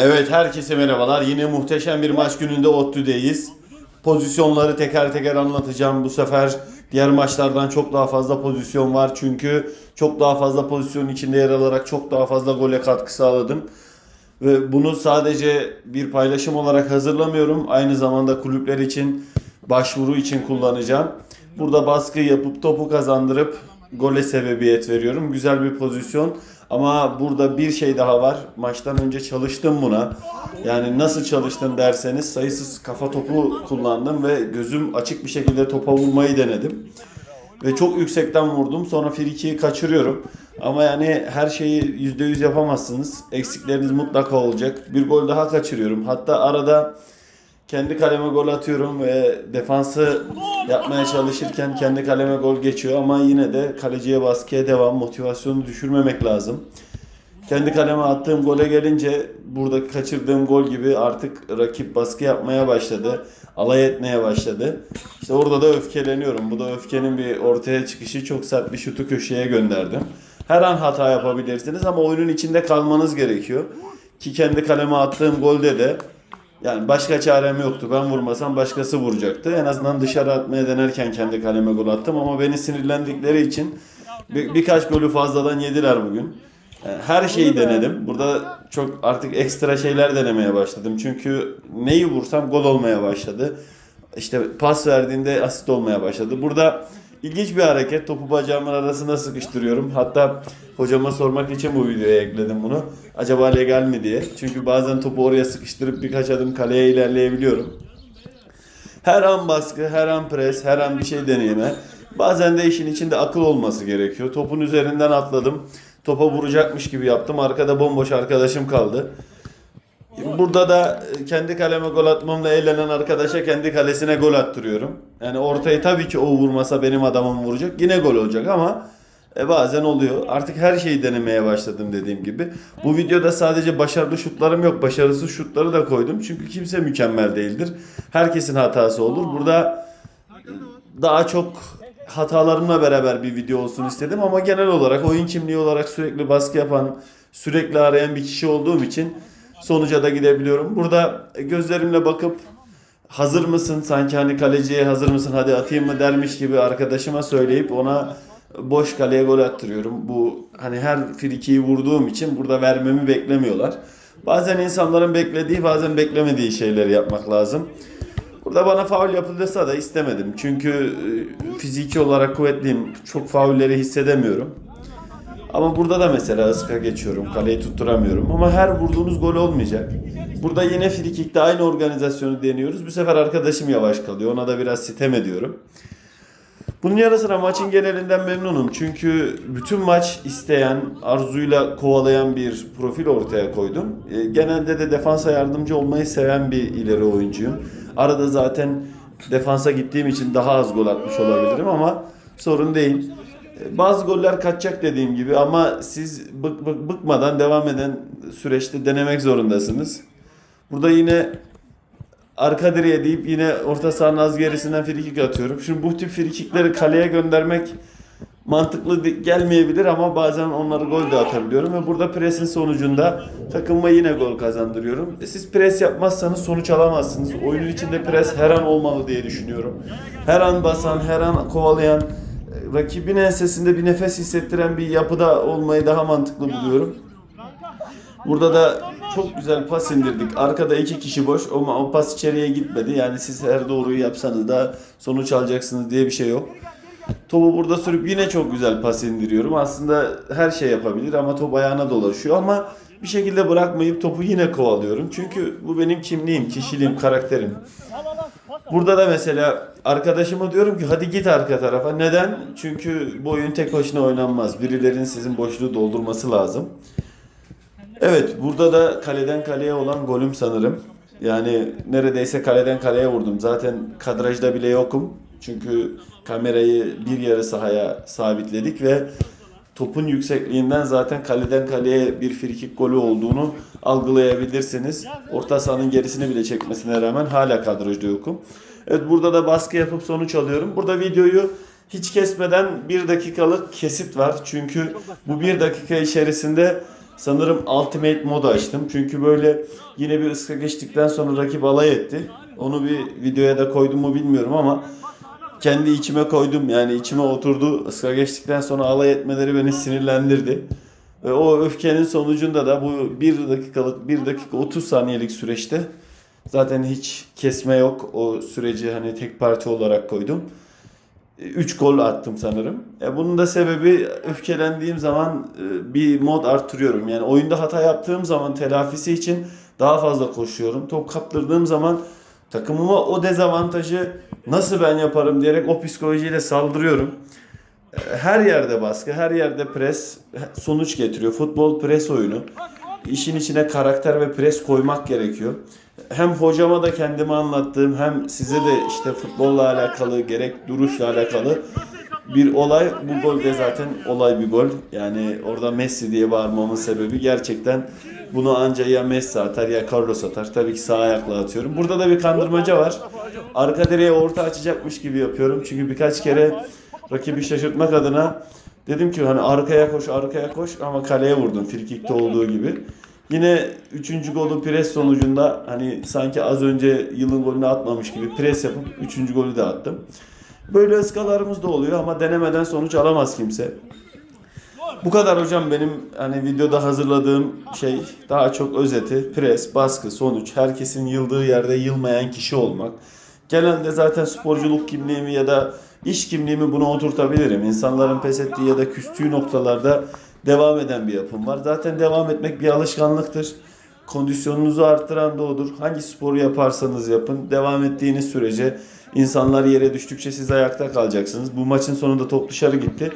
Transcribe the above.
Evet herkese merhabalar. Yine muhteşem bir maç gününde ODTÜ'deyiz. Pozisyonları teker teker anlatacağım. Bu sefer diğer maçlardan çok daha fazla pozisyon var. Çünkü çok daha fazla pozisyon içinde yer alarak çok daha fazla gole katkı sağladım. Ve bunu sadece bir paylaşım olarak hazırlamıyorum. Aynı zamanda kulüpler için başvuru için kullanacağım. Burada baskı yapıp topu kazandırıp gole sebebiyet veriyorum. Güzel bir pozisyon. Ama burada bir şey daha var. Maçtan önce çalıştım buna. Yani nasıl çalıştım derseniz sayısız kafa topu kullandım ve gözüm açık bir şekilde topa vurmayı denedim. Ve çok yüksekten vurdum. Sonra frikiyi kaçırıyorum. Ama yani her şeyi %100 yapamazsınız. Eksikleriniz mutlaka olacak. Bir gol daha kaçırıyorum. Hatta arada kendi kaleme gol atıyorum ve defansı yapmaya çalışırken kendi kaleme gol geçiyor ama yine de kaleciye baskıya devam, motivasyonu düşürmemek lazım. Kendi kaleme attığım gole gelince burada kaçırdığım gol gibi artık rakip baskı yapmaya başladı. Alay etmeye başladı. İşte orada da öfkeleniyorum. Bu da öfkenin bir ortaya çıkışı. Çok sert bir şutu köşeye gönderdim. Her an hata yapabilirsiniz ama oyunun içinde kalmanız gerekiyor. Ki kendi kaleme attığım golde de yani başka çarem yoktu. Ben vurmasam başkası vuracaktı. En azından dışarı atmaya denerken kendi kaleme gol attım ama beni sinirlendikleri için bir, birkaç golü fazladan yediler bugün. Yani her şeyi denedim. Burada çok artık ekstra şeyler denemeye başladım. Çünkü neyi vursam gol olmaya başladı. İşte pas verdiğinde asist olmaya başladı. Burada ilginç bir hareket. Topu bacağımın arasına sıkıştırıyorum. Hatta hocama sormak için bu videoya ekledim bunu. Acaba legal mi diye. Çünkü bazen topu oraya sıkıştırıp birkaç adım kaleye ilerleyebiliyorum. Her an baskı, her an pres, her an bir şey deneyime. Bazen de işin içinde akıl olması gerekiyor. Topun üzerinden atladım. Topa vuracakmış gibi yaptım. Arkada bomboş arkadaşım kaldı. Burada da kendi kaleme gol atmamla eğlenen arkadaşa kendi kalesine gol attırıyorum. Yani ortayı tabii ki o vurmasa benim adamım vuracak. Yine gol olacak ama e, bazen oluyor. Artık her şeyi denemeye başladım dediğim gibi. Bu videoda sadece başarılı şutlarım yok. Başarısız şutları da koydum. Çünkü kimse mükemmel değildir. Herkesin hatası olur. Burada daha çok hatalarımla beraber bir video olsun istedim ama genel olarak oyun kimliği olarak sürekli baskı yapan, sürekli arayan bir kişi olduğum için sonuca da gidebiliyorum. Burada gözlerimle bakıp hazır mısın sanki hani kaleciye hazır mısın hadi atayım mı dermiş gibi arkadaşıma söyleyip ona boş kaleye gol attırıyorum. Bu hani her frikiyi vurduğum için burada vermemi beklemiyorlar. Bazen insanların beklediği bazen beklemediği şeyleri yapmak lazım. Burada bana faul yapılırsa da istemedim. Çünkü e, fiziki olarak kuvvetliyim. Çok faulleri hissedemiyorum. Ama burada da mesela ıska geçiyorum. Kaleyi tutturamıyorum. Ama her vurduğunuz gol olmayacak. Burada yine frikikte aynı organizasyonu deniyoruz. Bu sefer arkadaşım yavaş kalıyor. Ona da biraz sitem ediyorum. Bunun yanı sıra maçın genelinden memnunum. Çünkü bütün maç isteyen, arzuyla kovalayan bir profil ortaya koydum. E, genelde de defansa yardımcı olmayı seven bir ileri oyuncuyum. Arada zaten defansa gittiğim için daha az gol atmış olabilirim ama sorun değil. Bazı goller kaçacak dediğim gibi ama siz bık, bık, bıkmadan devam eden süreçte denemek zorundasınız. Burada yine arka direğe deyip yine orta sahanın az gerisinden frikik atıyorum. Şimdi bu tip frikikleri kaleye göndermek mantıklı gelmeyebilir ama bazen onları gol de atabiliyorum ve burada presin sonucunda takımıma yine gol kazandırıyorum. E Siz pres yapmazsanız sonuç alamazsınız. Oyunun içinde pres her an olmalı diye düşünüyorum. Her an basan, her an kovalayan, rakibin ensesinde bir nefes hissettiren bir yapıda olmayı daha mantıklı buluyorum. Burada da çok güzel pas indirdik. Arkada iki kişi boş ama o pas içeriye gitmedi. Yani siz her doğruyu yapsanız da sonuç alacaksınız diye bir şey yok. Topu burada sürüp yine çok güzel pas indiriyorum. Aslında her şey yapabilir ama top ayağına dolaşıyor ama bir şekilde bırakmayıp topu yine kovalıyorum. Çünkü bu benim kimliğim, kişiliğim, karakterim. Burada da mesela arkadaşıma diyorum ki hadi git arka tarafa. Neden? Çünkü bu oyun tek başına oynanmaz. Birilerinin sizin boşluğu doldurması lazım. Evet burada da kaleden kaleye olan golüm sanırım. Yani neredeyse kaleden kaleye vurdum. Zaten kadrajda bile yokum. Çünkü kamerayı bir yarı sahaya sabitledik ve topun yüksekliğinden zaten kaleden kaleye bir frikik golü olduğunu algılayabilirsiniz. Orta sahanın gerisini bile çekmesine rağmen hala kadrajda yokum. Evet burada da baskı yapıp sonuç alıyorum. Burada videoyu hiç kesmeden bir dakikalık kesit var. Çünkü bu bir dakika içerisinde Sanırım Ultimate modu açtım. Çünkü böyle yine bir ıska geçtikten sonra rakip alay etti. Onu bir videoya da koydum mu bilmiyorum ama kendi içime koydum. Yani içime oturdu. Iska geçtikten sonra alay etmeleri beni sinirlendirdi. Ve o öfkenin sonucunda da bu 1 dakikalık 1 dakika 30 saniyelik süreçte zaten hiç kesme yok. O süreci hani tek parça olarak koydum. 3 gol attım sanırım. E bunun da sebebi öfkelendiğim zaman e, bir mod arttırıyorum. Yani oyunda hata yaptığım zaman telafisi için daha fazla koşuyorum. Top kaptırdığım zaman takımıma o dezavantajı nasıl ben yaparım diyerek o psikolojiyle saldırıyorum. E, Her yerde baskı, her yerde pres sonuç getiriyor. Futbol pres oyunu. İşin içine karakter ve pres koymak gerekiyor. Hem hocama da kendime anlattığım hem size de işte futbolla alakalı gerek duruşla alakalı bir olay. Bu gol de zaten olay bir gol. Yani orada Messi diye bağırmamın sebebi gerçekten bunu anca ya Messi atar ya Carlos atar. Tabii ki sağ ayakla atıyorum. Burada da bir kandırmaca var. Arka direğe orta açacakmış gibi yapıyorum. Çünkü birkaç kere rakibi şaşırtmak adına dedim ki hani arkaya koş arkaya koş ama kaleye vurdum frikikte olduğu gibi. Yine 3. golü pres sonucunda hani sanki az önce yılın golünü atmamış gibi pres yapıp 3. golü de attım. Böyle ıskalarımız da oluyor ama denemeden sonuç alamaz kimse. Bu kadar hocam benim hani videoda hazırladığım şey daha çok özeti, pres, baskı, sonuç, herkesin yıldığı yerde yılmayan kişi olmak. Genelde zaten sporculuk kimliğimi ya da iş kimliğimi buna oturtabilirim. İnsanların pes ettiği ya da küstüğü noktalarda devam eden bir yapım var. Zaten devam etmek bir alışkanlıktır. Kondisyonunuzu arttıran da odur. Hangi sporu yaparsanız yapın. Devam ettiğiniz sürece insanlar yere düştükçe siz ayakta kalacaksınız. Bu maçın sonunda top dışarı gitti.